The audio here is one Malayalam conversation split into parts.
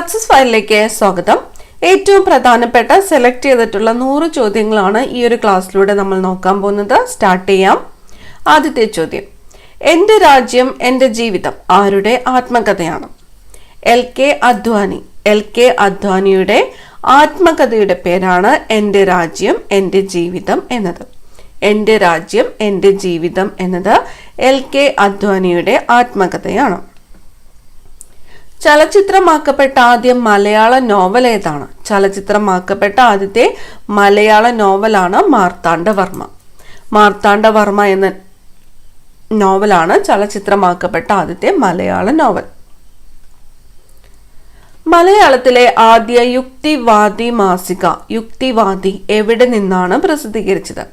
സക്സസ് ഫയലിലേക്ക് സ്വാഗതം. ഏറ്റവും പ്രധാനപ്പെട്ട സെലക്ട് ചെയ്തിട്ടുള്ള നൂറ് ചോദ്യങ്ങളാണ് ഈ ഒരു ക്ലാസ്സിലൂടെ നമ്മൾ നോക്കാൻ പോകുന്നത്. സ്റ്റാർട്ട് ചെയ്യാം. ആദ്യത്തെ ചോദ്യം. എന്റെ രാജ്യം എന്റെ ജീവിതം ആരുടെ ആത്മകഥയാണ്? L K Advani. L K അദ്വാനിയുടെ ആത്മകഥയുടെ പേരാണ് എന്റെ രാജ്യം എന്റെ ജീവിതം എന്നത്. എന്റെ രാജ്യം എന്റെ ജീവിതം എന്നത് എൽ കെ അദ്വാനിയുടെ ആത്മകഥയാണ്. ചലച്ചിത്രമാക്കപ്പെട്ട ആദ്യം മലയാള നോവൽ ഏതാണ്? ചലച്ചിത്രമാക്കപ്പെട്ട ആദ്യത്തെ മലയാള നോവലാണ് മാർത്താണ്ഡവർമ്മ. മാർത്താണ്ഡവർമ്മ എന്ന നോവലാണ് ചലച്ചിത്രമാക്കപ്പെട്ട ആദ്യത്തെ മലയാള നോവൽ. മലയാളത്തിലെ ആദ്യ യുക്തിവാദി മാസിക യുക്തിവാദി എവിടെ നിന്നാണ് പ്രസിദ്ധീകരിച്ചത്?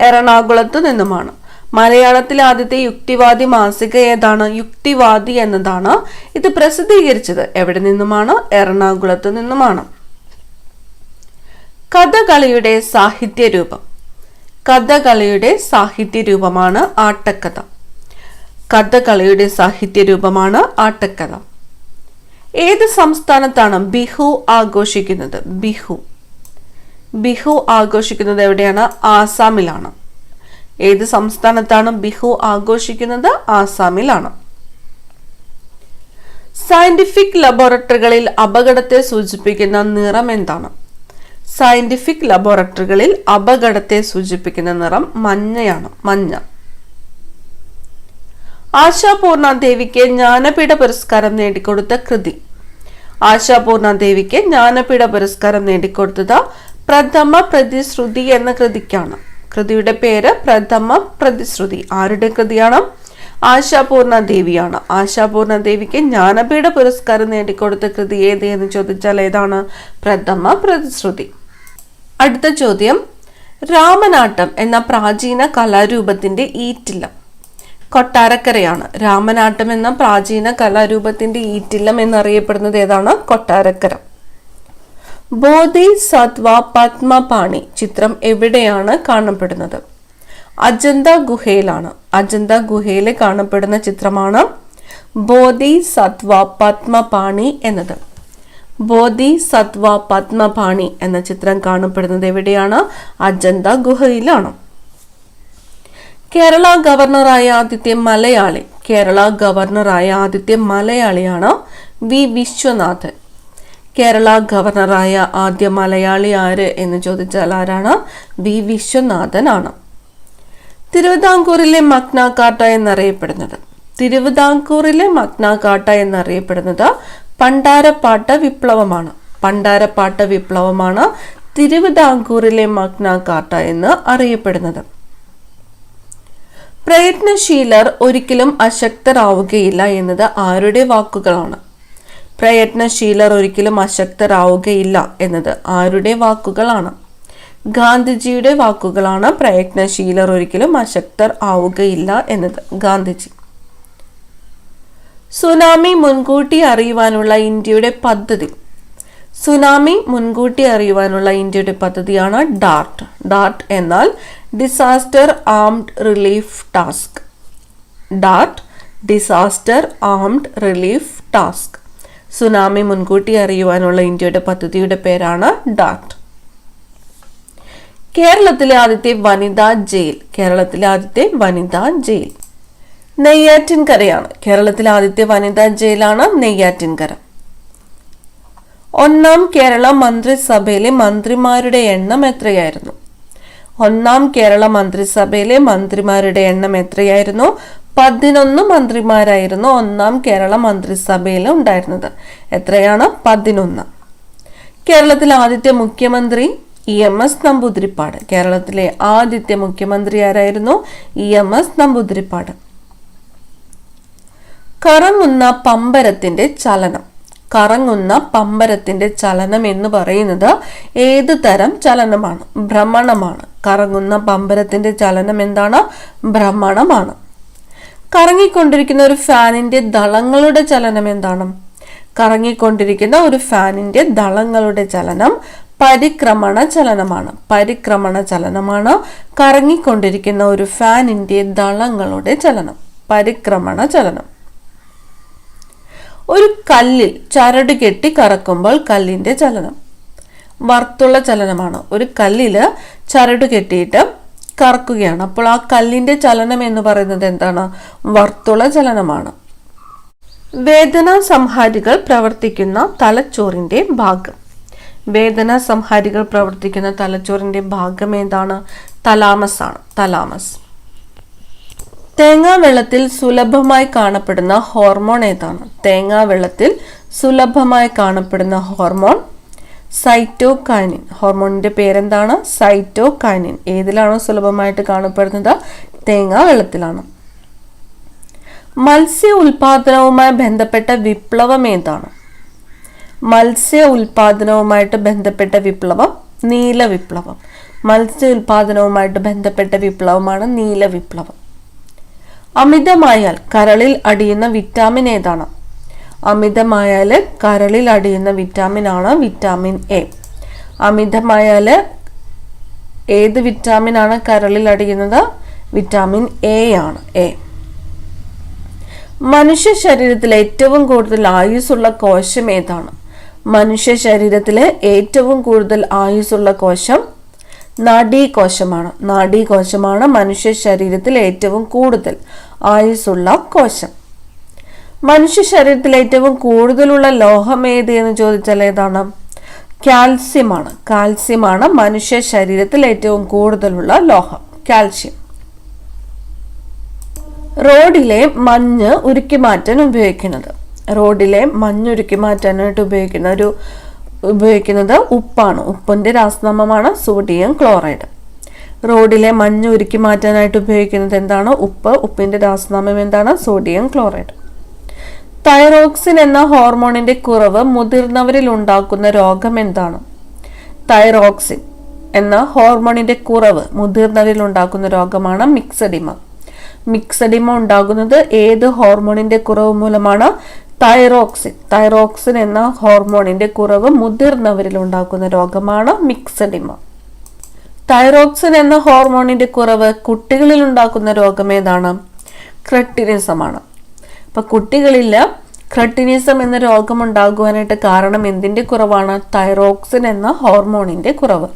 എറണാകുളത്ത് നിന്നുമാണ്. മലയാളത്തിലെ ആദ്യത്തെ യുക്തിവാദി മാസിക ഏതാണ്? യുക്തിവാദി എന്നതാണ് ഇത് പ്രസിദ്ധീകരിച്ചത്. എവിടെ നിന്നുമാണ്? എറണാകുളത്ത് നിന്നുമാണ്. കഥകളിയുടെ സാഹിത്യരൂപം. കഥകളിയുടെ സാഹിത്യരൂപമാണ് ആട്ടക്കഥ. കഥകളിയുടെ സാഹിത്യരൂപമാണ് ആട്ടക്കഥ. ഏത് സംസ്ഥാനത്താണ് ബിഹു ആഘോഷിക്കുന്നത്? ബിഹു. ബിഹു ആഘോഷിക്കുന്നത് എവിടെയാണ്? ആസാമിലാണ്. ഏത് സംസ്ഥാനത്താണ് ബിഹു ആഘോഷിക്കുന്നത്? ആസാമിലാണ്. സയന്റിഫിക് ലബോറട്ടറികളിൽ അപകടത്തെ സൂചിപ്പിക്കുന്ന നിറം എന്താണ്? സയന്റിഫിക് ലബോറട്ടറികളിൽ അപകടത്തെ സൂചിപ്പിക്കുന്ന നിറം മഞ്ഞയാണ് മഞ്ഞ. ആശാപൂർണ ദേവിക്ക് ജ്ഞാനപീഠ പുരസ്കാരം നേടിക്കൊടുത്ത കൃതി. ആശാപൂർണ ദേവിക്ക് ജ്ഞാനപീഠ പുരസ്കാരം നേടിക്കൊടുത്തത് പ്രഥമ പ്രതിശ്രുതി എന്ന കൃതിക്കാണ്. കൃതിയുടെ പേര് പ്രഥമ പ്രതിശ്രുതി. ആരുടെ കൃതിയാണ്? ആശാപൂർണ ദേവിയാണ് ആശാപൂർണ ദേവിക്ക് ജ്ഞാനപീഠ പുരസ്കാരം നേടിക്കൊടുത്ത കൃതി ഏത് എന്ന് ചോദിച്ചാൽ ഏതാണ്? പ്രഥമ പ്രതിശ്രുതി. അടുത്ത ചോദ്യം. രാമനാട്ടം എന്ന പ്രാചീന കലാരൂപത്തിന്റെ ഈറ്റില്ലം. കൊട്ടാരക്കരയാണ്. രാമനാട്ടം എന്ന പ്രാചീന കലാരൂപത്തിന്റെ ഈറ്റില്ലം എന്നറിയപ്പെടുന്നത് ഏതാണ്? കൊട്ടാരക്കര. ബോധി സത്വ പത്മപാണി ചിത്രം എവിടെയാണ് കാണപ്പെടുന്നത്? അജന്ത ഗുഹയിലാണ്. അജന്ത ഗുഹയിൽ കാണപ്പെടുന്ന ചിത്രമാണ് ബോധി സത്വ പത്മപാണി എന്നത്. ബോധി സത്വ പത്മപാണി എന്ന ചിത്രം കാണപ്പെടുന്നത് എവിടെയാണ്? അജന്ത ഗുഹയിലാണ്. കേരള ഗവർണറായ ആദ്യത്തെ മലയാളി. കേരള ഗവർണറായ ആദ്യത്തെ മലയാളിയാണ് വി വിശ്വനാഥൻ. കേരള ഗവർണറായ ആദ്യ മലയാളി ആര് എന്ന് ചോദിച്ചാൽ ആരാണ്? വി. വിശ്വനാഥൻ ആണ് തിരുവിതാംകൂറിലെ മഗ്നാകാട്ട എന്നറിയപ്പെടുന്നത്. തിരുവിതാംകൂറിലെ മഗ്നാകാട്ട എന്നറിയപ്പെടുന്നത് പണ്ടാരപ്പാട്ട വിപ്ലവമാണ്. പണ്ടാരപ്പാട്ട വിപ്ലവമാണ് തിരുവിതാംകൂറിലെ മഗ്നാകാട്ട എന്ന് അറിയപ്പെടുന്നത്. പ്രയത്നശീലർ ഒരിക്കലും അശക്തരാവുകയില്ല എന്നത് ആരുടെ വാക്കുകളാണ്? പ്രയത്നശീലർ ഒരിക്കലും അശക്തരാവുകയില്ല എന്നത് ആരുടെ വാക്കുകളാണ്? ഗാന്ധിജിയുടെ വാക്കുകളാണ് പ്രയത്നശീലർ ഒരിക്കലും അശക്തർ ആവുകയില്ല എന്നത് ഗാന്ധിജി. സുനാമി മുൻകൂട്ടി അറിയുവാനുള്ള ഇന്ത്യയുടെ പദ്ധതി. സുനാമി മുൻകൂട്ടി അറിയുവാനുള്ള ഇന്ത്യയുടെ പദ്ധതിയാണ് ഡാർട്ട് ഡാർട്ട് എന്നാൽ disaster armed relief task DART disaster armed relief task tsunami മുൻകൂട്ടി അറിയുവാനുള്ള ഇന്ത്യയുടെ പദ്ധതിയുടെ പേരാണ് ഡാർട്ട് കേരളത്തിലെ ആദ്യത്തെ വനിതാ ജയിൽ. കേരളത്തിലെ ആദ്യത്തെ വനിതാ ജയിൽ. നെയ്യാറ്റിൻകരയാണ്. കേരളത്തിലെ ആദ്യത്തെ വനിതാ ജയിലാണ് നെയ്യാറ്റിൻകര. ഒന്നാം കേരള മന്ത്രിസഭയിലെ മന്ത്രിമാരുടെ എണ്ണം എത്രയായിരുന്നു? ഒന്നാം കേരള മന്ത്രിസഭയിലെ മന്ത്രിമാരുടെ എണ്ണം എത്രയായിരുന്നു? പതിനൊന്ന് മന്ത്രിമാരായിരുന്നു ഒന്നാം കേരള മന്ത്രിസഭയിൽ ഉണ്ടായിരുന്നത്. എത്രയാണ്? പതിനൊന്ന്. കേരളത്തിലെ ആദ്യത്തെ മുഖ്യമന്ത്രി ഇ എം എസ് നമ്പൂതിരിപ്പാട്. കേരളത്തിലെ ആദ്യത്തെ മുഖ്യമന്ത്രി ആരായിരുന്നു? E M S Namboodiripad. കറങ്ങുന്ന പമ്പരത്തിന്റെ ചലനം. കറങ്ങുന്ന പമ്പരത്തിന്റെ ചലനം എന്ന് പറയുന്നത് ഏത് തരം ചലനമാണ്? ഭ്രമണമാണ്. കറങ്ങുന്ന പമ്പരത്തിന്റെ ചലനം എന്താണ്? ഭ്രമണമാണ്. കറങ്ങിക്കൊണ്ടിരിക്കുന്ന ഒരു ഫാനിന്റെ ദളങ്ങളുടെ ചലനം എന്താണ്? കറങ്ങിക്കൊണ്ടിരിക്കുന്ന ഒരു ഫാനിന്റെ ദളങ്ങളുടെ ചലനം പരിക്രമണ ചലനമാണ്. പരിക്രമണ ചലനമാണ് കറങ്ങിക്കൊണ്ടിരിക്കുന്ന ഒരു ഫാനിന്റെ ദളങ്ങളുടെ ചലനം. പരിക്രമണ ചലനം. ഒരു കല്ലിൽ ചരട് കെട്ടി കറക്കുമ്പോൾ കല്ലിന്റെ ചലനം. വർത്തുള്ള ചലനമാണ്. ഒരു കല്ലിൽ ചരട് കെട്ടിയിട്ട് കറക്കുകയാണ്. അപ്പോൾ ആ കല്ലിന്റെ ചലനം എന്ന് പറയുന്നത് എന്താണ്? വർത്തുള ചലനമാണ്. വേദനാ സംഹാരികൾ പ്രവർത്തിക്കുന്ന തലച്ചോറിന്റെ ഭാഗം. വേദനാ സംഹാരികൾ പ്രവർത്തിക്കുന്ന തലച്ചോറിന്റെ ഭാഗം ഏതാണ്? തലാമസ് ആണ് തലാമസ്. തേങ്ങാ വെള്ളത്തിൽ സുലഭമായി കാണപ്പെടുന്ന ഹോർമോൺ ഏതാണ്? തേങ്ങാ വെള്ളത്തിൽ സുലഭമായി കാണപ്പെടുന്ന ഹോർമോൺ സൈറ്റോകൈനിൻ. ഹോർമോണിന്റെ പേരെന്താണ്? സൈറ്റോകാനിൻ. ഏതിലാണോ സുലഭമായിട്ട് കാണപ്പെടുന്നത്? തേങ്ങ വെള്ളത്തിലാണ്. മത്സ്യ ഉൽപാദനവുമായി ബന്ധപ്പെട്ട വിപ്ലവം ഏതാണ്? മത്സ്യ ഉൽപാദനവുമായിട്ട് ബന്ധപ്പെട്ട വിപ്ലവം നീല വിപ്ലവം. മത്സ്യ ഉൽപാദനവുമായിട്ട് ബന്ധപ്പെട്ട വിപ്ലവമാണ് നീല വിപ്ലവം. അമിതമായാൽ കരളിൽ അടിയുന്ന വിറ്റാമിൻ ഏതാണ്? അമിതമായാൽ കരളിൽ അടിയുന്ന വിറ്റാമിൻ ആണ് വിറ്റാമിൻ എ അമിതമായാൽ ഏത് വിറ്റാമിൻ ആണ് കരളിൽ അടിയുന്നത്? വിറ്റാമിൻ എ ആണ് എ മനുഷ്യ ശരീരത്തിൽ ഏറ്റവും കൂടുതൽ ആയുസ്സുള്ള കോശം ഏതാണ്? മനുഷ്യ ശരീരത്തിലെ ഏറ്റവും കൂടുതൽ ആയുസ്സുള്ള കോശം നാഡീകോശമാണ്. നാഡീകോശമാണ് മനുഷ്യ ശരീരത്തിൽ ഏറ്റവും കൂടുതൽ ആയുസ്സുള്ള കോശം. മനുഷ്യ ശരീരത്തിൽ ഏറ്റവും കൂടുതലുള്ള ലോഹം ഏത് എന്ന് ചോദിച്ചാൽ ഏതാണ്? കാൽസ്യമാണ്. കാൽസ്യമാണ് മനുഷ്യ ശരീരത്തിൽ ഏറ്റവും കൂടുതലുള്ള ലോഹം കാൽസ്യം. റോഡിലെ മഞ്ഞ് ഉരുക്കി മാറ്റാൻ ഉപയോഗിക്കുന്നത്. റോഡിലെ മഞ്ഞ് ഉരുക്കി മാറ്റാനായിട്ട് ഉപയോഗിക്കുന്ന ഒരു ഉപയോഗിക്കുന്നത് ഉപ്പാണ്. ഉപ്പിന്റെ രാസനാമമാണ് സോഡിയം ക്ലോറൈഡ്. റോഡിലെ മഞ്ഞ് ഉരുക്കി മാറ്റാനായിട്ട് ഉപയോഗിക്കുന്നത് എന്താണ്? ഉപ്പ്. ഉപ്പിന്റെ രാസനാമം എന്താണ്? Sodium chloride. തൈറോക്സിൻ എന്ന ഹോർമോണിന്റെ കുറവ് മുതിർന്നവരിൽ ഉണ്ടാക്കുന്ന രോഗം എന്താണ് തൈറോക്സിൻ എന്ന ഹോർമോണിന്റെ കുറവ് മുതിർന്നവരിൽ ഉണ്ടാക്കുന്ന രോഗമാണ് മിക്സഡിമ. മിക്സഡിമ ഉണ്ടാകുന്നത് ഏത് ഹോർമോണിന്റെ കുറവ് മൂലമാണ്? തൈറോക്സിൻ. തൈറോക്സിൻ എന്ന ഹോർമോണിന്റെ കുറവ് മുതിർന്നവരിൽ ഉണ്ടാക്കുന്ന രോഗമാണ് മിക്സഡിമ. തൈറോക്സിൻ എന്ന ഹോർമോണിന്റെ കുറവ് കുട്ടികളിൽ ഉണ്ടാക്കുന്ന രോഗം ഏതാണ്? ക്രെട്ടിനിസമാണ്. അപ്പൊ കുട്ടികളിൽ ക്രട്ടിനിസം എന്ന രോഗം ഉണ്ടാകുവാനായിട്ട് കാരണം എന്തിന്റെ കുറവാണ്? തൈറോക്സിൻ എന്ന ഹോർമോണിന്റെ കുറവ്.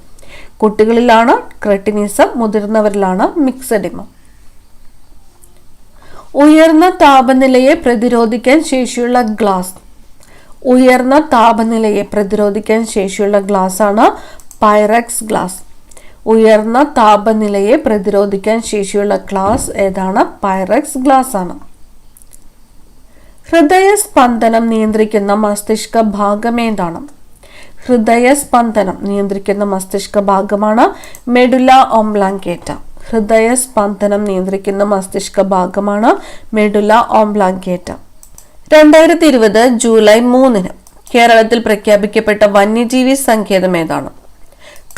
കുട്ടികളിലാണ് ക്രട്ടിനിസം മുതിർന്നവരിലാണ് മിക്സഡിമ. ഉയർന്ന താപനിലയെ പ്രതിരോധിക്കാൻ ശേഷിയുള്ള ഗ്ലാസ്. ഉയർന്ന താപനിലയെ പ്രതിരോധിക്കാൻ ശേഷിയുള്ള ഗ്ലാസ് ആണ് പൈറക്സ് ഗ്ലാസ്. ഉയർന്ന താപനിലയെ പ്രതിരോധിക്കാൻ ശേഷിയുള്ള ഗ്ലാസ് ഏതാണ്? പൈറക്സ് ഗ്ലാസ് ആണ് ഹൃദയസ്പന്ദനം നിയന്ത്രിക്കുന്ന മസ്തിഷ്ക ഭാഗമേതാണ് ഹൃദയസ്പന്ദനം നിയന്ത്രിക്കുന്ന മസ്തിഷ്ക ഭാഗമാണ് മെഡുല ഓംബ്ലാങ്കേറ്റ. ഹൃദയസ്പന്ദനം നിയന്ത്രിക്കുന്ന മസ്തിഷ്ക ഭാഗമാണ് മെഡുല ഓംബ്ലാങ്കേറ്റ. രണ്ടായിരത്തി ഇരുപത് ജൂലൈ മൂന്നിന് കേരളത്തിൽ പ്രഖ്യാപിക്കപ്പെട്ട വന്യജീവി സങ്കേതം ഏതാണ്?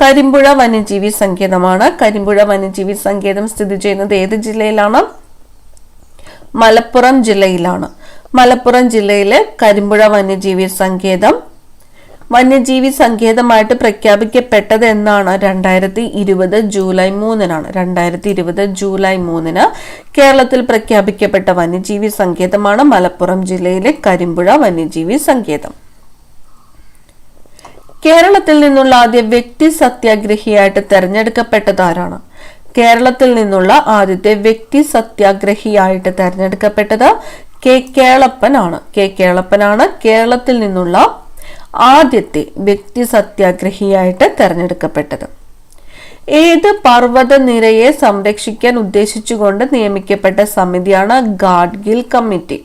കരിമ്പുഴ വന്യജീവി സങ്കേതമാണ്. കരിമ്പുഴ വന്യജീവി സങ്കേതം സ്ഥിതി ചെയ്യുന്നത് ഏത് ജില്ലയിലാണ്? മലപ്പുറം ജില്ലയിലാണ്. മലപ്പുറം ജില്ലയിലെ കരിമ്പുഴ വന്യജീവി സങ്കേതം. വന്യജീവി സങ്കേതമായിട്ട് പ്രഖ്യാപിക്കപ്പെട്ടത് എന്നാണ് രണ്ടായിരത്തി ഇരുപത് ജൂലൈ മൂന്നിനാണ്. രണ്ടായിരത്തി ഇരുപത് ജൂലൈ മൂന്നിന് കേരളത്തിൽ പ്രഖ്യാപിക്കപ്പെട്ട വന്യജീവി സങ്കേതമാണ് മലപ്പുറം ജില്ലയിലെ കരിമ്പുഴ വന്യജീവി സങ്കേതം. കേരളത്തിൽ നിന്നുള്ള ആദ്യ വ്യക്തി സത്യാഗ്രഹിയായിട്ട് തെരഞ്ഞെടുക്കപ്പെട്ടത് ആരാണ് കേരളത്തിൽ നിന്നുള്ള ആദ്യത്തെ വ്യക്തി സത്യാഗ്രഹിയായിട്ട് തെരഞ്ഞെടുക്കപ്പെട്ടത് കെ കേളപ്പനാണ്. കെ കേളപ്പനാണ്. കേരളത്തിൽ നിന്നുള്ള ആദ്യത്തെ വ്യക്തി സത്യാഗ്രഹിയായിട്ട് തെരഞ്ഞെടുക്കപ്പെട്ടത്. ഏത് പർവത നിരയെ സംരക്ഷിക്കാൻ ഉദ്ദേശിച്ചുകൊണ്ട് നിയമിക്കപ്പെട്ട സമിതിയാണ് ഗാഡ്ഗിൽ കമ്മിറ്റി.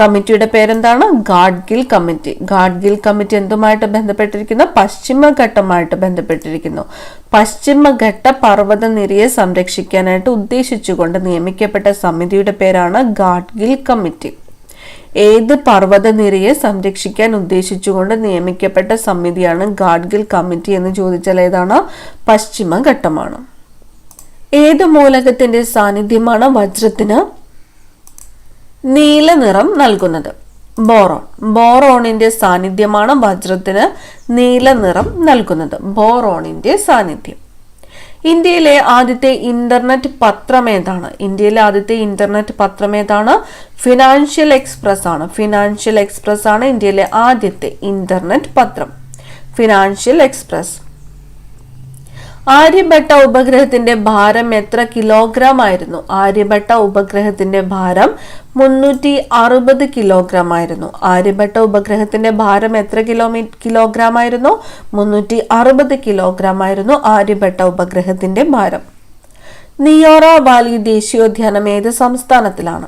കമ്മിറ്റിയുടെ പേരെന്താണ്? ഗാഡ്ഗിൽ കമ്മിറ്റി. ഗാഡ്ഗിൽ കമ്മിറ്റി എന്തുമായിട്ട് ബന്ധപ്പെട്ടിരിക്കുന്നു? പശ്ചിമഘട്ടമായിട്ട് ബന്ധപ്പെട്ടിരിക്കുന്നു. പശ്ചിമഘട്ട പർവത നിരയെ സംരക്ഷിക്കാനായിട്ട് ഉദ്ദേശിച്ചുകൊണ്ട് നിയമിക്കപ്പെട്ട സമിതിയുടെ പേരാണ് ഗാഡ്ഗിൽ കമ്മിറ്റി. ഏത് പർവത നിരയെ സംരക്ഷിക്കാൻ ഉദ്ദേശിച്ചുകൊണ്ട് നിയമിക്കപ്പെട്ട സമിതിയാണ് ഗാഡ്ഗിൽ കമ്മിറ്റി എന്ന് ചോദിച്ചാൽ ഏതാണ്? പശ്ചിമഘട്ടമാണ്. ഏത് മൂലകത്തിന്റെ സാന്നിധ്യമാണ് വജ്രത്തിന്? നീല നിറം നൽകുന്നത്. ബോറോൺ. ബോറോണിന്റെ സാന്നിധ്യമാണ് വജ്രത്തിന് നീല നിറം നൽകുന്നത്. ബോറോണിന്റെ സാന്നിധ്യം. ഇന്ത്യയിലെ ആദ്യത്തെ ഇന്റർനെറ്റ് പത്രം ഏതാണ്? ഇന്ത്യയിലെ ആദ്യത്തെ ഇന്റർനെറ്റ് പത്രം ഏതാണ്? ഫിനാൻഷ്യൽ എക്സ്പ്രസ് ആണ്. ഫിനാൻഷ്യൽ എക്സ്പ്രസ് ആണ് ഇന്ത്യയിലെ ആദ്യത്തെ ഇന്റർനെറ്റ് പത്രം. Financial express. ആര്യഭട്ട ഉപഗ്രഹത്തിന്റെ ഭാരം എത്ര കിലോഗ്രാം ആയിരുന്നു ആര്യഭട്ട ഉപഗ്രഹത്തിന്റെ ഭാരം മുന്നൂറ്റി അറുപത് കിലോഗ്രാം ആയിരുന്നു ആര്യഭട്ട ഉപഗ്രഹത്തിന്റെ ഭാരം എത്ര കിലോമീ കിലോഗ്രാം ആയിരുന്നു മുന്നൂറ്റി അറുപത് കിലോഗ്രാം ആയിരുന്നു ആര്യഭട്ട ഉപഗ്രഹത്തിന്റെ ഭാരം. നിയോറ വാലി ദേശീയോദ്യാനം ഏത് സംസ്ഥാനത്തിലാണ്?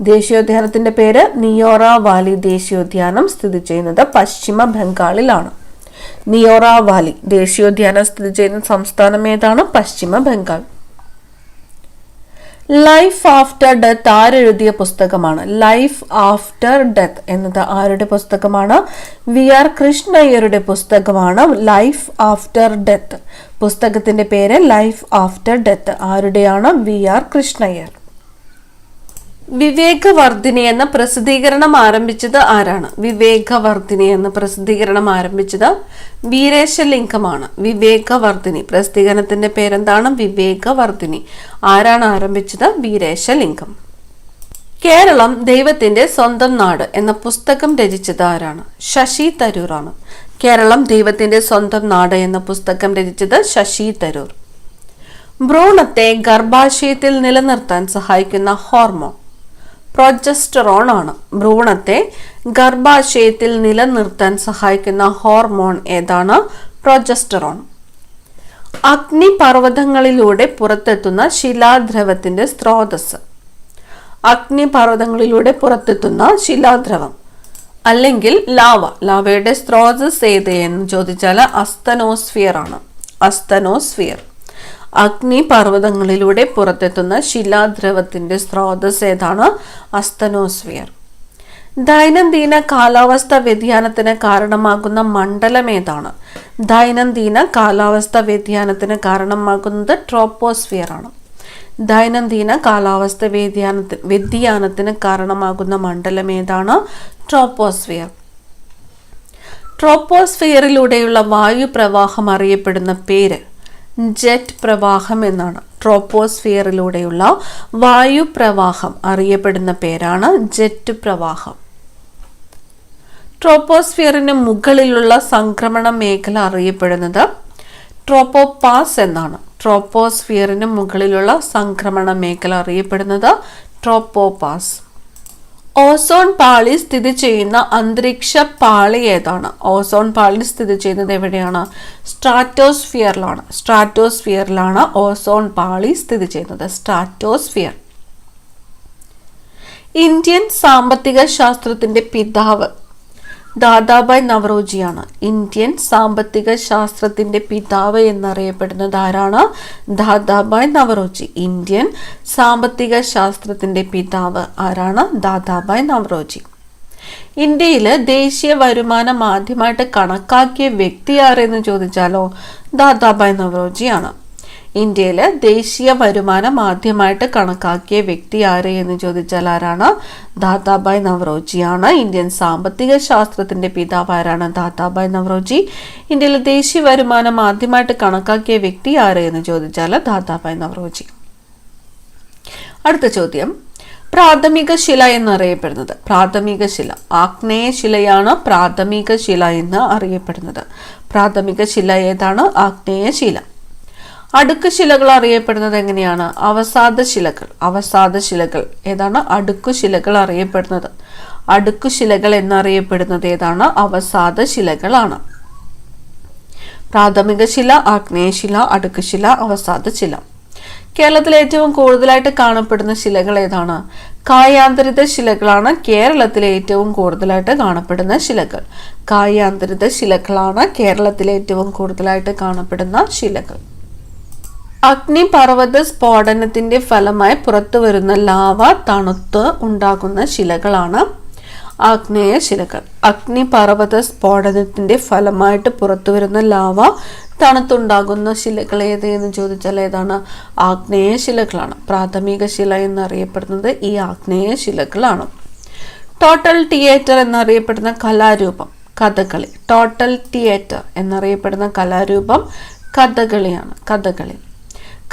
ദേശീയോദ്യാനത്തിന്റെ പേര് നിയോറ വാലി ദേശീയോദ്യാനം സ്ഥിതി ചെയ്യുന്നത് പശ്ചിമ ബംഗാളിലാണ്. നിയോറ വാലി ദേശീയോദ്യാനം സ്ഥിതി ചെയ്യുന്ന സംസ്ഥാനം ഏതാണ്? Paschima Bengal. Life After Death ആരെഴുതിയ പുസ്തകമാണ്? ലൈഫ് ആഫ്റ്റർ ഡെത്ത് എന്നത് ആരുടെ പുസ്തകമാണ്? വി ആർ കൃഷ്ണയ്യരുടെ പുസ്തകമാണ് ലൈഫ് ആഫ്റ്റർ ഡെത്ത് പുസ്തകത്തിന്റെ പേര് life after death ആരുടെയാണ്? V R Krishna Iyer. വിവേകവർദ്ധിനി എന്ന പ്രസിദ്ധീകരണം ആരംഭിച്ചത് ആരാണ്? വിവേകവർദ്ധിനി എന്ന പ്രസിദ്ധീകരണം ആരംഭിച്ചത് വീരേശലിംഗമാണ്. വിവേകവർദ്ധിനി പ്രസിദ്ധീകരണത്തിന്റെ പേരെന്താണ്? വിവേകവർദ്ധിനി ആരാണ് ആരംഭിച്ചത്? വീരേശലിംഗം. കേരളം ദൈവത്തിന്റെ സ്വന്തം നാട് എന്ന പുസ്തകം രചിച്ചത് ആരാണ്? ശശി ആണ് കേരളം ദൈവത്തിന്റെ സ്വന്തം നാട് എന്ന പുസ്തകം രചിച്ചത് ശശി തരൂർ. ഭ്രൂണത്തെ ഗർഭാശയത്തിൽ നിലനിർത്താൻ സഹായിക്കുന്ന ഹോർമോൺ. പ്രൊജസ്റ്ററോൺ ആണ് ഭ്രൂണത്തെ ഗർഭാശയത്തിൽ നിലനിർത്താൻ സഹായിക്കുന്ന ഹോർമോൺ ഏതാണ്? പ്രൊജസ്റ്ററോൺ. അഗ്നിപർവതങ്ങളിലൂടെ പുറത്തെത്തുന്ന ശിലാദ്രവത്തിന്റെ സ്രോതസ് അഗ്നിപർവതങ്ങളിലൂടെ പുറത്തെത്തുന്ന ശിലാദ്രവം. അല്ലെങ്കിൽ ലാവ. ലാവയുടെ സ്രോതസ് ഏത് എന്ന് ചോദിച്ചാൽ അസ്തനോസ്ഫിയർ ആണ് അസ്തനോസ്ഫിയർ. അഗ്നിപർവതങ്ങളിലൂടെ പുറത്തെത്തുന്ന ശിലാദ്രവത്തിന്റെ സ്രോതസ് ഏതാണ്? അസ്തനോസ്ഫിയർ. ദൈനംദിന കാലാവസ്ഥ വ്യതിയാനത്തിന് കാരണമാകുന്ന മണ്ഡലം ഏതാണ്? ദൈനംദിന കാലാവസ്ഥ വ്യതിയാനത്തിന് കാരണമാകുന്നത് ട്രോപ്പോസ്ഫിയർ ആണ്. ദൈനംദിന കാലാവസ്ഥ വ്യതിയാനത്തിന് വ്യതിയാനത്തിന് കാരണമാകുന്ന മണ്ഡലം ഏതാണ്? ട്രോപ്പോസ്ഫിയർ. ട്രോപ്പോസ്ഫിയറിലൂടെയുള്ള വായു പ്രവാഹം അറിയപ്പെടുന്ന പേര് ജെറ്റ് പ്രവാഹം എന്നാണ്. ട്രോപ്പോസ്ഫിയറിലൂടെയുള്ള വായുപ്രവാഹം അറിയപ്പെടുന്ന പേരാണ് ജെറ്റ് പ്രവാഹം. ട്രോപ്പോസ്ഫിയറിന് മുകളിലുള്ള സംക്രമണ മേഖല അറിയപ്പെടുന്നത് ട്രോപ്പോപാസ് എന്നാണ്. ട്രോപ്പോസ്ഫിയറിന് മുകളിലുള്ള സംക്രമണ മേഖല അറിയപ്പെടുന്നത് ട്രോപ്പോപാസ് ഓസോൺ പാളി സ്ഥിതി ചെയ്യുന്ന അന്തരീക്ഷ പാളി ഏതാണ്? ഓസോൺ പാളി സ്ഥിതി ചെയ്യുന്നത് എവിടെയാണ്? സ്ട്രാറ്റോസ്ഫിയറിലാണ്. സ്ട്രാറ്റോസ്ഫിയറിലാണ് ഓസോൺ പാളി സ്ഥിതി ചെയ്യുന്നത്. സ്ട്രാറ്റോസ്ഫിയർ. ഇന്ത്യൻ സാമ്പത്തിക ശാസ്ത്രത്തിന്റെ പിതാവ് ദാദാബായ് നവറോജിയാണ്. ഇന്ത്യൻ സാമ്പത്തിക ശാസ്ത്രത്തിന്റെ പിതാവ് എന്നറിയപ്പെടുന്നത് ആരാണ്? ദാദാബായ് നവറോജി. ഇന്ത്യൻ സാമ്പത്തിക ശാസ്ത്രത്തിന്റെ പിതാവ് ആരാണ്? ദാദാബായ് നവറോജി. ഇന്ത്യയിൽ ദേശീയ വരുമാനം ആദ്യമായിട്ട് കണക്കാക്കിയ വ്യക്തി ആരെന്ന് ചോദിച്ചാലോ ദാദാബായ് നവറോജിയാണ്. ഇന്ത്യയിൽ ദേശീയ വരുമാനം ആദ്യമായിട്ട് കണക്കാക്കിയ വ്യക്തി ആര് എന്ന് ചോദിച്ചാൽ ആരാണ്? ദാദാബായ് നവറോജിയാണ് ഇന്ത്യൻ സാമ്പത്തിക ശാസ്ത്രത്തിന്റെ പിതാവ് ആരാണ്? ദാദാബായ് നവറോജി ഇന്ത്യയിലെ ദേശീയ വരുമാനം ആദ്യമായിട്ട് കണക്കാക്കിയ വ്യക്തി ആര് എന്ന് ചോദിച്ചാൽ ദാദാബായ് നവറോജി അടുത്ത ചോദ്യം. പ്രാഥമിക ശില എന്നറിയപ്പെടുന്നത്. പ്രാഥമിക ശില. ആഗ്നേയ ശിലയാണ് പ്രാഥമിക ശില എന്ന് അറിയപ്പെടുന്നത്. പ്രാഥമിക ശില ഏതാണ്? ആഗ്നേയ ശില. അടുക്ക് ശിലകൾ അറിയപ്പെടുന്നത് എങ്ങനെയാണ്? അവസാദ ശിലകൾ. അവസാദ ശിലകൾ. ഏതാണ്? അടുക്കു ശിലകൾ അറിയപ്പെടുന്നത്. അടുക്കു ശിലകൾ എന്നറിയപ്പെടുന്നത് ഏതാണ്? അവസാദ ശിലകളാണ്. പ്രാഥമിക ശില ആഗ്നേയശില അടുക്കുശില അവസാദ ശില. കേരളത്തിൽ ഏറ്റവും കൂടുതലായിട്ട് കാണപ്പെടുന്ന ശിലകൾ ഏതാണ്? കായാന്തരിത ശിലകളാണ് കേരളത്തിലെ ഏറ്റവും കൂടുതലായിട്ട് കാണപ്പെടുന്ന ശിലകൾ. കായാന്തരിത ശിലകളാണ് കേരളത്തിലെ ഏറ്റവും കൂടുതലായിട്ട് കാണപ്പെടുന്ന ശിലകൾ. അഗ്നിപർവത സ്ഫോടനത്തിന്റെ ഫലമായി പുറത്തു വരുന്ന ലാവ തണുത്ത് ഉണ്ടാകുന്ന ശിലകളാണ് ആഗ്നേയ ശിലകൾ. അഗ്നിപർവത സ്ഫോടനത്തിന്റെ ഫലമായിട്ട് പുറത്തു വരുന്ന ലാവ തണുത്തുണ്ടാകുന്ന ശിലകൾ ഏത് എന്ന് ചോദിച്ചാൽ ഏതാണ്? ആഗ്നേയ ശിലകളാണ്. പ്രാഥമിക ശില എന്നറിയപ്പെടുന്നത് ഈ ആഗ്നേയ ശിലകളാണ്. ടോട്ടൽ തിയേറ്റർ എന്നറിയപ്പെടുന്ന കലാരൂപം കഥകളി. ടോട്ടൽ തിയേറ്റർ എന്നറിയപ്പെടുന്ന കലാരൂപം കഥകളിയാണ്. കഥകളി.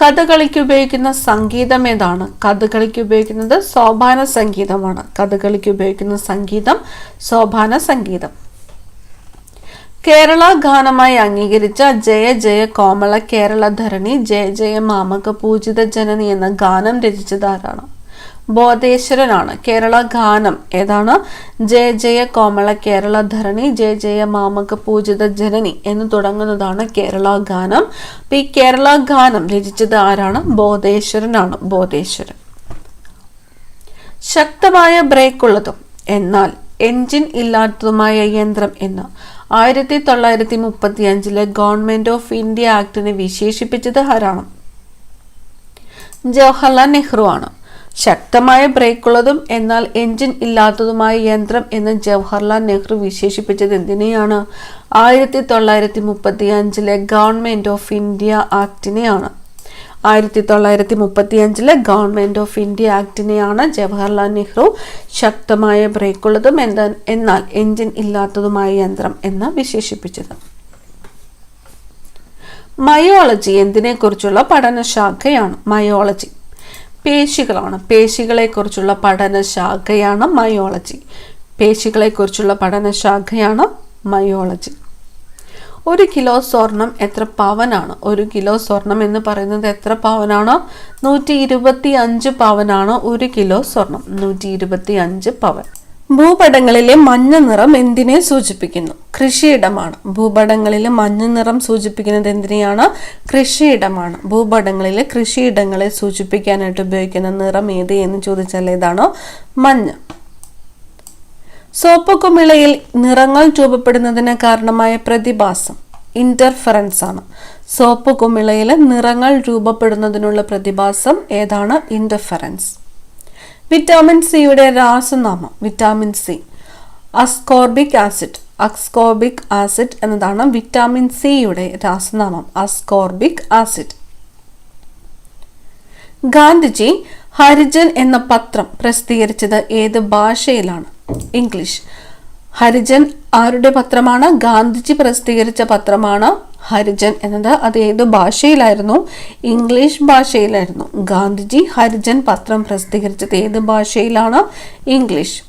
കഥകളിക്ക് ഉപയോഗിക്കുന്ന സംഗീതം ഏതാണ്? കഥകളിക്ക് ഉപയോഗിക്കുന്നത് സോപാന സംഗീതമാണ്. കഥകളിക്ക് ഉപയോഗിക്കുന്ന സംഗീതം സോപാന സംഗീതം. കേരള ഗാനമായി അംഗീകരിച്ച ജയ ജയ കോമള കേരള ധരണി ജയ ജയ മാമക പൂജിത ജനനി എന്ന ഗാനം രചിച്ചത് ആരാണ്? ബോധേശ്വരനാണ്. കേരള ഗാനം. ഏതാണ്? ജയ ജയ കോമള കേരള ധരണി ജയ ജയ മാമക പൂജിത ജനനി എന്ന് തുടങ്ങുന്നതാണ് കേരള ഗാനം. അപ്പൊ ഈ കേരള ഗാനം രചിച്ചത് ആരാണ്? ബോധേശ്വരനാണ്. ബോധേശ്വരൻ. ശക്തമായ ബ്രേക്ക് ഉള്ളതും എന്നാൽ എൻജിൻ ഇല്ലാത്തതുമായ യന്ത്രം എന്ന് ആയിരത്തി തൊള്ളായിരത്തി മുപ്പത്തി അഞ്ചിലെ ഗവൺമെന്റ് ഓഫ് ഇന്ത്യ ആക്ടിനെ വിശേഷിപ്പിച്ചത് ആരാണ്? ജവഹർലാൽ നെഹ്റു ആണ് ശക്തമായ ബ്രേക്കുള്ളതും എന്നാൽ എഞ്ചിൻ ഇല്ലാത്തതുമായ യന്ത്രം എന്ന് ജവഹർലാൽ നെഹ്റു വിശേഷിപ്പിച്ചത് എന്തിനെയാണ്? ആയിരത്തി തൊള്ളായിരത്തി മുപ്പത്തി അഞ്ചിലെ ഗവൺമെന്റ് ഓഫ് ഇന്ത്യ ആക്ടിനെയാണ്. ആയിരത്തി തൊള്ളായിരത്തി മുപ്പത്തി അഞ്ചിലെ ഗവൺമെന്റ് ഓഫ് ഇന്ത്യ ആക്ടിനെയാണ് ജവഹർലാൽ നെഹ്റു ശക്തമായ ബ്രേക്കുള്ളതും എന്താ എന്നാൽ എഞ്ചിൻ ഇല്ലാത്തതുമായ യന്ത്രം എന്ന് വിശേഷിപ്പിച്ചത്. മയോളജി എന്തിനെക്കുറിച്ചുള്ള പഠനശാഖയാണ് മയോളജി. പേശികളാണ്. പേശികളെക്കുറിച്ചുള്ള പഠനശാഖയാണ് മയോളജി. പേശികളെക്കുറിച്ചുള്ള പഠനശാഖയാണ് മയോളജി. ഒരു കിലോ സ്വർണം എത്ര പവനാണ്? ഒരു കിലോ സ്വർണം എന്ന് പറയുന്നത് എത്ര പവനാണോ? നൂറ്റി ഇരുപത്തി അഞ്ച് പവനാണ് ഒരു കിലോ സ്വർണം. നൂറ്റി ഇരുപത്തി അഞ്ച് പവൻ. ഭൂപടങ്ങളിലെ മഞ്ഞ നിറം എന്തിനെ സൂചിപ്പിക്കുന്നു? കൃഷിയിടമാണ്. ഭൂപടങ്ങളിലെ മഞ്ഞ നിറം സൂചിപ്പിക്കുന്നത് എന്തിനെയാണ്? കൃഷിയിടമാണ്. ഭൂപടങ്ങളിലെ കൃഷിയിടങ്ങളെ സൂചിപ്പിക്കാനായിട്ട് ഉപയോഗിക്കുന്ന നിറം ഏത് എന്ന് ചോദിച്ചാൽ ഏതാണോ? മഞ്ഞ. സോപ്പ് കുമിളയിൽ നിറങ്ങൾ രൂപപ്പെടുന്നതിന് കാരണമായ പ്രതിഭാസം ഇന്റർഫറൻസ് ആണ്. സോപ്പ് കുമിളയിലെ നിറങ്ങൾ രൂപപ്പെടുന്നതിനുള്ള പ്രതിഭാസം ഏതാണ്? ഇന്റർഫറൻസ് വിറ്റാമിൻ സിയുടെ രാസനാമം vitamin C. Ascorbic acid. Ascorbic acid എന്നതാണ് വിറ്റാമിൻ സിയുടെ രാസനാമം അസ്കോർബിക് ആസിഡ്. ഗാന്ധിജി ഹരിജൻ എന്ന പത്രം പ്രസിദ്ധീകരിച്ചത് ഏത് ഭാഷയിലാണ്? ഇംഗ്ലീഷ്. ഹരിജൻ ആരുടെ പത്രമാണ്? ഗാന്ധിജി പ്രസിദ്ധീകരിച്ച പത്രമാണ് ഹരിജൻ എന്നത് അത് ഏത് ഭാഷയിലായിരുന്നു? ഇംഗ്ലീഷ് ഭാഷയിലായിരുന്നു. ഗാന്ധിജി ഹരിജൻ പത്രം പ്രസിദ്ധീകരിച്ചത് ഏത് ഭാഷയിലാണ്? ഇംഗ്ലീഷ്.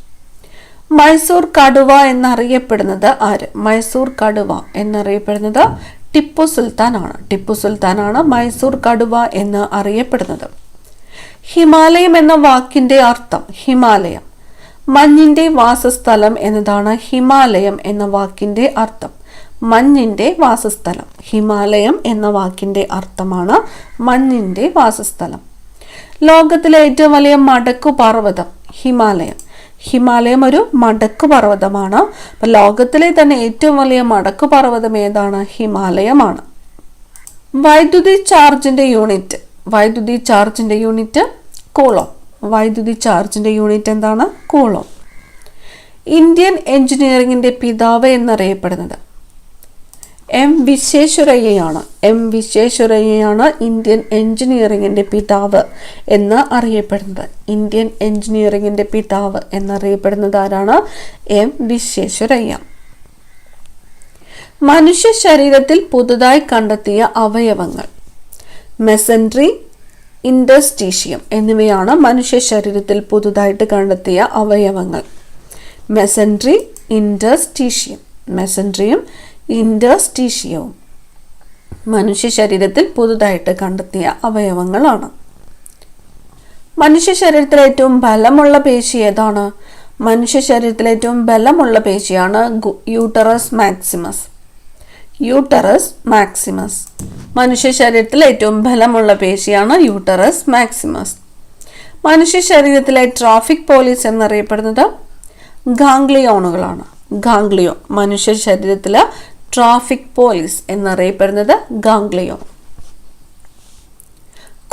മൈസൂർ കടുവ എന്നറിയപ്പെടുന്നത് ആര്? മൈസൂർ കടുവ എന്നറിയപ്പെടുന്നത് ടിപ്പു സുൽത്താൻ ആണ്. ടിപ്പു സുൽത്താനാണ് മൈസൂർ കടുവ എന്ന് അറിയപ്പെടുന്നത്. ഹിമാലയം എന്ന വാക്കിന്റെ അർത്ഥം ഹിമാലയം. മഞ്ഞിന്റെ വാസസ്ഥലം എന്നതാണ് ഹിമാലയം എന്ന വാക്കിന്റെ അർത്ഥം. മഞ്ഞിന്റെ വാസസ്ഥലം. ഹിമാലയം എന്ന വാക്കിന്റെ അർത്ഥമാണ് മഞ്ഞിന്റെ വാസസ്ഥലം. ലോകത്തിലെ ഏറ്റവും വലിയ മടക്കു പർവതം ഹിമാലയം. ഹിമാലയം ഒരു മടക്കു പർവതമാണ്. അപ്പം ലോകത്തിലെ തന്നെ ഏറ്റവും വലിയ മടക്കു പർവതം ഏതാണ്? ഹിമാലയമാണ്. വൈദ്യുതി ചാർജിന്റെ യൂണിറ്റ്. വൈദ്യുതി ചാർജിന്റെ യൂണിറ്റ് കോളോ വൈദ്യുതി ചാർജിന്റെ യൂണിറ്റ് എന്താണ്? കോളോ ഇന്ത്യൻ എഞ്ചിനീയറിംഗിന്റെ പിതാവ് എന്നറിയപ്പെടുന്നത്. എം വിശ്വേശ്വരയ്യയാണ്. എം വിശ്വേശ്വരയ്യയാണ് ഇന്ത്യൻ എഞ്ചിനീയറിംഗിന്റെ പിതാവ് എന്ന് അറിയപ്പെടുന്നത്. ഇന്ത്യൻ എഞ്ചിനീയറിംഗിന്റെ പിതാവ് എന്നറിയപ്പെടുന്നത് ആരാണ്? എം വിശ്വേശ്വരയ്യ. മനുഷ്യ ശരീരത്തിൽ പുതുതായി കണ്ടെത്തിയ അവയവങ്ങൾ. മെസൻട്രി ഇൻഡസ്റ്റീഷ്യം എന്നിവയാണ് മനുഷ്യ ശരീരത്തിൽ പുതുതായിട്ട് കണ്ടെത്തിയ അവയവങ്ങൾ. മെസൻട്രി ഇൻഡസ്റ്റീഷ്യം മെസൻട്രിയും ഇൻഡസ്റ്റീഷ്യവും മനുഷ്യ ശരീരത്തിൽ പുതുതായിട്ട് കണ്ടെത്തിയ അവയവങ്ങളാണ്. മനുഷ്യ ശരീരത്തിൽ ഏറ്റവും ബലമുള്ള പേശി ഏതാണ്? മനുഷ്യ ശരീരത്തിൽ ഏറ്റവും ബലമുള്ള പേശിയാണ് യൂട്ടറസ് മാക്സിമസ്. Uterus maximus. മനുഷ്യ ശരീരത്തിൽ ഏറ്റവും ബലമുള്ള പേശിയാണ് യൂട്ടറസ് മാക്സിമസ്. മനുഷ്യ ശരീരത്തിലെ ട്രാഫിക് പോലീസ് എന്നറിയപ്പെടുന്നത് ഗാംഗ്ലിയോണുകളാണ്. ഗാംഗ്ലിയോ മനുഷ്യ ശരീരത്തിലെ ട്രാഫിക് പോലീസ് എന്നറിയപ്പെടുന്നത് ഗാംഗ്ലിയോ.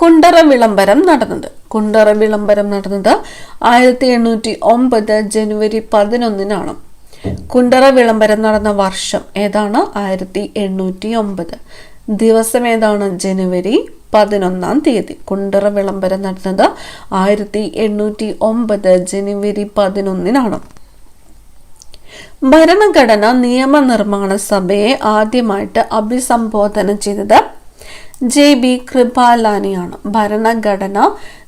കുണ്ടറ വിളംബരം നടന്നത്. കുണ്ടറ വിളംബരം നടന്നത് ആയിരത്തി എണ്ണൂറ്റി ഒമ്പത് ജനുവരി പതിനൊന്നിനാണ്. കുണ്ടറ വിളംബരം നടന്ന വർഷം ഏതാണ്? ആയിരത്തി എണ്ണൂറ്റി ഒമ്പത് ദിവസം ഏതാണ്? ജനുവരി പതിനൊന്നാം തീയതി. കുണ്ടറ വിളംബരം നടന്നത് ആയിരത്തി എണ്ണൂറ്റി ഒമ്പത് ജനുവരി പതിനൊന്നിനാണ്. ഭരണഘടന നിയമനിർമ്മാണ സഭയെ ആദ്യമായിട്ട് അഭിസംബോധന ചെയ്തത് ജെ ബി കൃപാലാനിയാണ്. ഭരണഘടന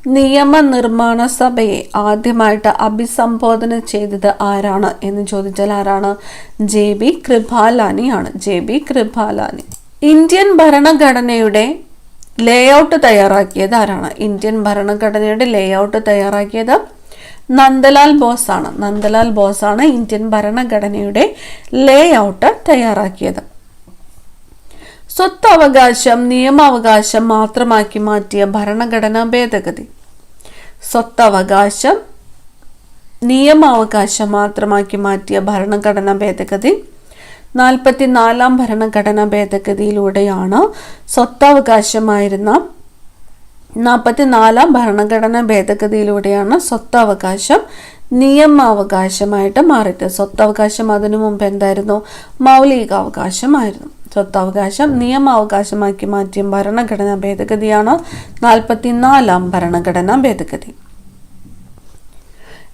നിയമനിർമ്മാണ സഭയെ ആദ്യമായിട്ട് അഭിസംബോധന ചെയ്തത് ആരാണ് എന്ന് ചോദിച്ചാൽ ആരാണ്? J B കൃപാലാനിയാണ്. J B Kripalani. Indian ഭരണഘടനയുടെ ലേഔട്ട് തയ്യാറാക്കിയത് ആരാണ്? ഇന്ത്യൻ ഭരണഘടനയുടെ ലേഔട്ട് തയ്യാറാക്കിയത് നന്ദലാൽ ബോസ് ആണ്. നന്ദലാൽ ബോസ് ആണ് ഇന്ത്യൻ ഭരണഘടനയുടെ ലേ ഔട്ട് തയ്യാറാക്കിയത്. സ്വത്തവകാശം നിയമാവകാശം മാത്രമാക്കി മാറ്റിയ ഭരണഘടനാ ഭേദഗതി. സ്വത്തവകാശം നിയമാവകാശം മാത്രമാക്കി മാറ്റിയ ഭരണഘടനാ ഭേദഗതി. നാൽപ്പത്തിനാലാം ഭരണഘടനാ ഭേദഗതിയിലൂടെയാണ് സ്വത്തവകാശമായിരുന്ന നാൽപ്പത്തിനാലാം ഭരണഘടനാ ഭേദഗതിയിലൂടെയാണ് സ്വത്തവകാശം നിയമാവകാശമായിട്ട് മാറിയത്. സ്വത്തവകാശം അതിനു മുമ്പ് എന്തായിരുന്നു? മൗലികാവകാശമായിരുന്നു. സ്വത്തവകാശം നിയമാവകാശമാക്കി മാറ്റിയ ഭരണഘടനാ ഭേദഗതിയാണ് നാൽപ്പത്തിനാലാം ഭരണഘടനാ ഭേദഗതി.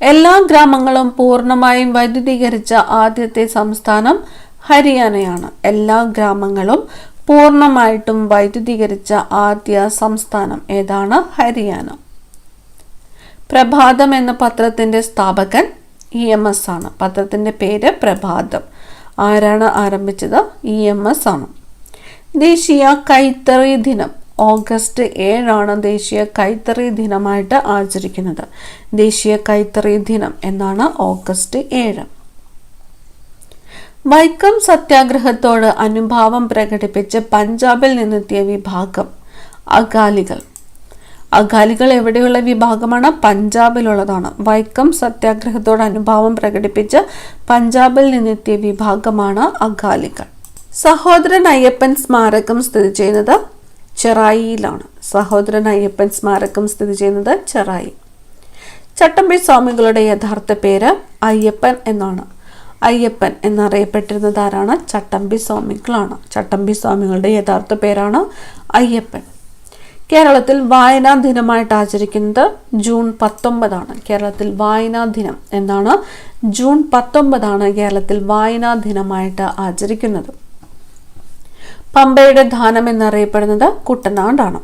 എല്ലാ ഗ്രാമങ്ങളും പൂർണമായും വൈദ്യുതീകരിച്ച ആദ്യത്തെ സംസ്ഥാനം ഹരിയാനയാണ്. എല്ലാ ഗ്രാമങ്ങളും പൂർണമായിട്ടും വൈദ്യുതീകരിച്ച ആദ്യ സംസ്ഥാനം ഏതാണ്? ഹരിയാന. പ്രഭാതം എന്ന പത്രത്തിന്റെ സ്ഥാപകൻ ഇ എം എസ് ആണ്. പത്രത്തിന്റെ പേര് പ്രഭാതം. ആരാണ് ആരംഭിച്ചത്? ഇ എം എസ് ആണ്. ദേശീയ കൈത്തറി ദിനം. ഓഗസ്റ്റ് ഏഴാണ് ദേശീയ കൈത്തറി ദിനമായിട്ട് ആചരിക്കുന്നത്. ദേശീയ കൈത്തറി ദിനം എന്നാണ് ഓഗസ്റ്റ് ഏഴ്. വൈക്കം സത്യാഗ്രഹത്തോട് അനുഭാവം പ്രകടിപ്പിച്ച് പഞ്ചാബിൽ നിന്നെത്തിയ വിഭാഗം അകാലികൾ. അകാലികൾ എവിടെയുള്ള വിഭാഗമാണ്? പഞ്ചാബിലുള്ളതാണ്. വൈക്കം സത്യാഗ്രഹത്തോട് അനുഭാവം പ്രകടിപ്പിച്ച് പഞ്ചാബിൽ നിന്നെത്തിയ വിഭാഗമാണ് അകാലികൾ. സഹോദരൻ അയ്യപ്പൻ സ്മാരകം സ്ഥിതി ചെയ്യുന്നത് ചെറായിയിലാണ്. സഹോദരൻ അയ്യപ്പൻ സ്മാരകം സ്ഥിതി ചെയ്യുന്നത് ചെറായി. ചട്ടമ്പി സ്വാമികളുടെ യഥാർത്ഥ പേര് അയ്യപ്പൻ എന്നാണ്. അയ്യപ്പൻ എന്നറിയപ്പെട്ടിരുന്നത് ആരാണ്? ചട്ടമ്പി സ്വാമികളാണ്. ചട്ടമ്പി സ്വാമികളുടെ യഥാർത്ഥ പേരാണ് അയ്യപ്പൻ. കേരളത്തിൽ വായനാ ദിനമായിട്ട് ആചരിക്കുന്നത് ജൂൺ പത്തൊമ്പതാണ്. കേരളത്തിൽ വായനാ ദിനം എന്നാണ് ജൂൺ പത്തൊമ്പതാണ് കേരളത്തിൽ വായനാ ദിനമായിട്ട് ആചരിക്കുന്നത്. പമ്പയുടെ ധാനം എന്നറിയപ്പെടുന്നത് കുട്ടനാടാണ്.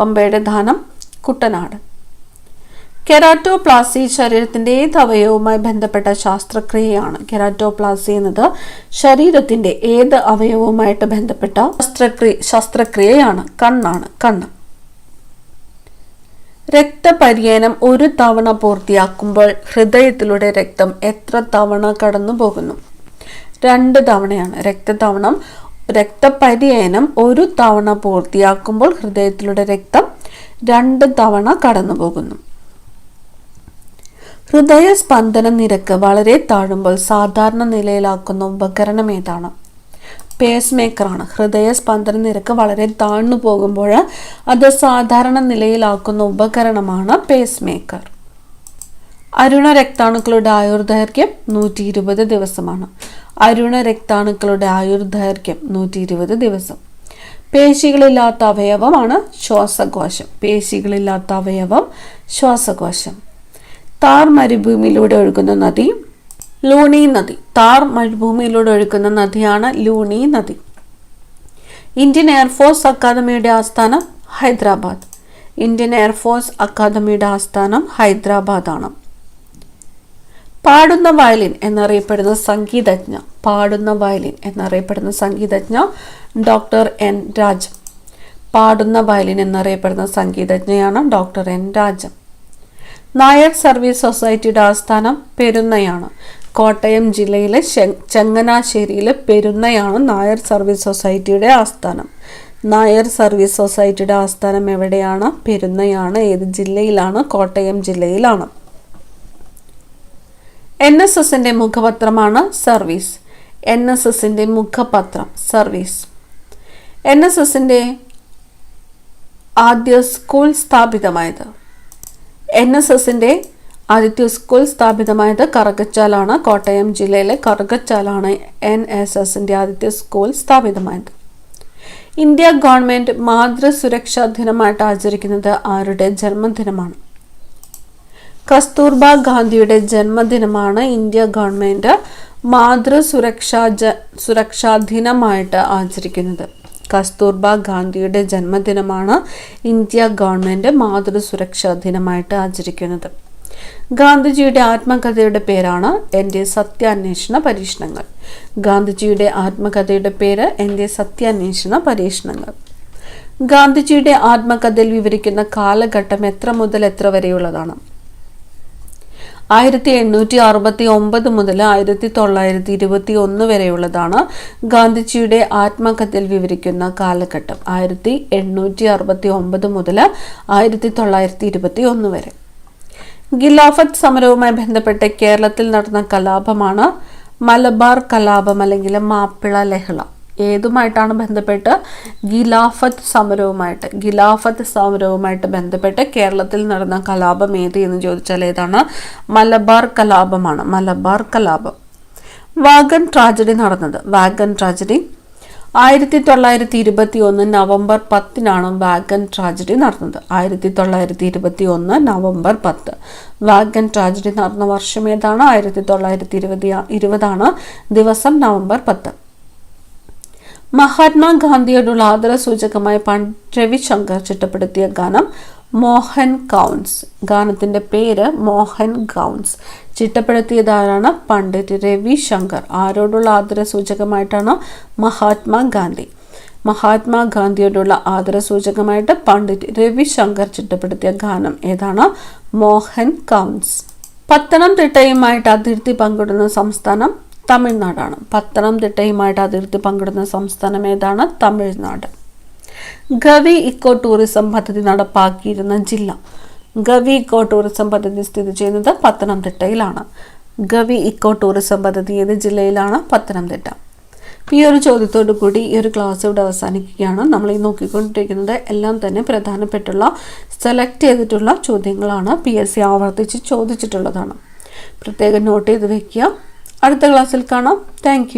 പമ്പയുടെ ധാനം കുട്ടനാട്. കെരാറ്റോപ്ലാസി ശരീരത്തിന്റെ ഏത് അവയവവുമായി ബന്ധപ്പെട്ട ശാസ്ത്രക്രിയയാണ്. കെരാറ്റോപ്ലാസി എന്നത് ശരീരത്തിന്റെ ഏത് അവയവവുമായിട്ട് ബന്ധപ്പെട്ട ശസ്ത്രക്രിയ ശസ്ത്രക്രിയയാണ്. കണ്ണാണ്. കണ്ണ്. രക്തപര്യനം ഒരു തവണ പൂർത്തിയാക്കുമ്പോൾ ഹൃദയത്തിലൂടെ രക്തം എത്ര തവണ കടന്നു പോകുന്നു? രണ്ട് തവണയാണ്. രക്തതവണം രക്തപര്യനം ഒരു തവണ പൂർത്തിയാക്കുമ്പോൾ ഹൃദയത്തിലൂടെ രക്തം രണ്ട് തവണ കടന്നു പോകുന്നു. ഹൃദയസ്പന്ദന നിരക്ക് വളരെ താഴുമ്പോൾ സാധാരണ നിലയിലാക്കുന്ന ഉപകരണം ഏതാണ്? പേസ് മേക്കറാണ് ഹൃദയ സ്പന്ദന നിരക്ക് വളരെ താഴ്ന്നു പോകുമ്പോൾ അത് സാധാരണ നിലയിലാക്കുന്ന ഉപകരണമാണ് പേസ് മേക്കർ അരുണ രക്താണുക്കളുടെ ആയുർദൈർഘ്യം നൂറ്റി ഇരുപത് ദിവസമാണ്. അരുണ രക്താണുക്കളുടെ ആയുർദൈർഘ്യം നൂറ്റി ഇരുപത് ദിവസം. പേശികളില്ലാത്ത അവയവമാണ് ശ്വാസകോശം. പേശികളില്ലാത്ത അവയവം ശ്വാസകോശം. താർ മരുഭൂമിയിലൂടെ ഒഴുകുന്ന നദി ലൂണി നദി. താർ മരുഭൂമിയിലൂടെ ഒഴുകുന്ന നദിയാണ് ലൂണി നദി. ഇന്ത്യൻ എയർഫോഴ്സ് അക്കാദമിയുടെ ആസ്ഥാനം ഹൈദരാബാദ്. ഇന്ത്യൻ എയർഫോഴ്സ് അക്കാദമിയുടെ ആസ്ഥാനം ഹൈദരാബാദാണ്. പാടുന്ന വയലിൻ എന്നറിയപ്പെടുന്ന സംഗീതജ്ഞ. പാടുന്ന വയലിൻ എന്നറിയപ്പെടുന്ന സംഗീതജ്ഞ ഡോക്ടർ എൻ രാജം പാടുന്ന വയലിൻ എന്നറിയപ്പെടുന്ന സംഗീതജ്ഞയാണ് doctor N Rajam Nair Service Society ആസ്ഥാനം പെരുന്നയാണ്. കോട്ടയം ജില്ലയിലെ ചങ്ങനാശ്ശേരിയിലെ പെരുന്നയാണ് നായർ സർവീസ് സൊസൈറ്റിയുടെ ആസ്ഥാനം. നായർ സർവീസ് സൊസൈറ്റിയുടെ ആസ്ഥാനം എവിടെയാണ്? പെരുന്നയാണ്. ഏത് ജില്ലയിലാണ്? കോട്ടയം ജില്ലയിലാണ്. എൻ എസ് എസിന്റെ മുഖപത്രമാണ് സർവീസ്. എൻ എസ് എസിന്റെ മുഖപത്രം സർവീസ്. എൻ എസ് എസിന്റെ ആദ്യ സ്കൂൾ സ്ഥാപിതമായത് എൻ എസ് എസിന്റെ ആദ്യത്തെ സ്കൂൾ സ്ഥാപിതമായത് കറുകച്ചാലാണ്. കോട്ടയം ജില്ലയിലെ കറുകച്ചാലാണ് എൻ എസ് എസിന്റെ ആദ്യത്തെ സ്കൂൾ സ്ഥാപിതമായത്. ഇന്ത്യ ഗവൺമെന്റ് മാതൃസുരക്ഷാ ദിനമായിട്ട് ആചരിക്കുന്നത് ആരുടെ ജന്മദിനമാണ്? കസ്തൂർബ ഗാന്ധിയുടെ ജന്മദിനമാണ് ഇന്ത്യ ഗവൺമെന്റ് മാതൃസുരക്ഷാ ജ സുരക്ഷാ ദിനമായിട്ട് ആചരിക്കുന്നത്. കസ്തൂർബ ഗാന്ധിയുടെ ജന്മദിനമാണ് ഇന്ത്യ ഗവൺമെന്റ് മാതൃസുരക്ഷാ ദിനമായിട്ട് ആചരിക്കുന്നത്. ഗാന്ധിജിയുടെ ആത്മകഥയുടെ പേരാണ് എന്റെ സത്യാന്വേഷണ പരീക്ഷണങ്ങൾ. ഗാന്ധിജിയുടെ ആത്മകഥയുടെ പേര് എന്റെ സത്യാന്വേഷണ പരീക്ഷണങ്ങൾ. ഗാന്ധിജിയുടെ ആത്മകഥയിൽ വിവരിക്കുന്ന കാലഘട്ടം എത്ര മുതൽ എത്ര വരെയുള്ളതാണ്? ആയിരത്തി എണ്ണൂറ്റി അറുപത്തി ഒമ്പത് മുതൽ ആയിരത്തി തൊള്ളായിരത്തി ഇരുപത്തി ഒന്ന് വരെയുള്ളതാണ് ഗാന്ധിജിയുടെ ആത്മകഥയിൽ വിവരിക്കുന്ന കാലഘട്ടം. ആയിരത്തി എണ്ണൂറ്റി അറുപത്തി ഒമ്പത് മുതൽ ആയിരത്തി തൊള്ളായിരത്തി ഇരുപത്തി ഒന്ന് വരെ. ഖിലാഫത്ത് സമരവുമായി ബന്ധപ്പെട്ട് കേരളത്തിൽ നടന്ന കലാപമാണ് മലബാർ കലാപം അല്ലെങ്കിൽ മാപ്പിള ലഹള. ഏതുമായിട്ടാണ് ബന്ധപ്പെട്ട് ഗിലാഫത്ത് സമരവുമായിട്ട് ഗിലാഫത്ത് സമരവുമായിട്ട് ബന്ധപ്പെട്ട് കേരളത്തിൽ നടന്ന കലാപം ഏത് എന്ന് ചോദിച്ചാൽ ഏതാണ്? മലബാർ കലാപമാണ് മലബാർ കലാപം. വാഗൺ ട്രാജഡി നടന്നത് വാഗൺ ട്രാജഡി. ആയിരത്തി തൊള്ളായിരത്തി ഇരുപത്തി ഒന്ന് നവംബർ പത്തിനാണ് വാഗൺ ട്രാജഡി നടന്നത്. ആയിരത്തി തൊള്ളായിരത്തി ഇരുപത്തി ഒന്ന് നവംബർ പത്ത്. വാഗൺ ട്രാജഡി നടന്ന വർഷം ഏതാണ്? ആയിരത്തി തൊള്ളായിരത്തി ഇരുപത് ഇരുപതാണ് ദിവസം നവംബർ പത്ത്. മഹാത്മാഗാന്ധിയോടുള്ള ആദരസൂചകമായി പണ്ഡിറ്റ് രവിശങ്കർ ചിട്ടപ്പെടുത്തിയ ഗാനം മോഹൻ കൗൺസ് ഗാനത്തിന്റെ പേര് മോഹൻ ഗൗൺസ് ചിട്ടപ്പെടുത്തിയതാരാണ് പണ്ഡിറ്റ് രവിശങ്കർ? ആരോടുള്ള ആദരസൂചകമായിട്ടാണ് മഹാത്മാഗാന്ധി. മഹാത്മാഗാന്ധിയോടുള്ള ആദരസൂചകമായിട്ട് പണ്ഡിറ്റ് രവിശങ്കർ ചിട്ടപ്പെടുത്തിയ ഗാനം ഏതാണ്? മോഹൻ കൗൺസ് പത്തനംതിട്ടയുമായിട്ട് അതിർത്തി പങ്കിടുന്ന സംസ്ഥാനം തമിഴ്നാടാണ്. പത്തനംതിട്ടയുമായിട്ട് അതിർത്തി പങ്കിടുന്ന സംസ്ഥാനം ഏതാണ്? തമിഴ്നാട്. ഗവി ഇക്കോ ടൂറിസം പദ്ധതി നടപ്പാക്കിയിരുന്ന ജില്ല. ഗവി ഇക്കോ ടൂറിസം പദ്ധതി സ്ഥിതി ചെയ്യുന്നത് പത്തനംതിട്ടയിലാണ് ഗവി ഇക്കോ ടൂറിസം പദ്ധതി ഏത് ജില്ലയിലാണ്? പത്തനംതിട്ട ഈ ഒരു ചോദ്യത്തോടു കൂടി ഈ ഒരു ക്ലാസ് ഇവിടെ അവസാനിക്കുകയാണ്. നമ്മൾ ഈ നോക്കിക്കൊണ്ടിരിക്കുന്നത് എല്ലാം തന്നെ പ്രധാനപ്പെട്ടുള്ള സെലക്ട് ചെയ്തിട്ടുള്ള ചോദ്യങ്ങളാണ്. പി എസ് സി ആവർത്തിച്ച് ചോദിച്ചിട്ടുള്ളതാണ്. പ്രത്യേകം നോട്ട് ചെയ്ത് വെക്കുക. അടുത്ത ക്ലാസ്സിൽ കാണാം. താങ്ക്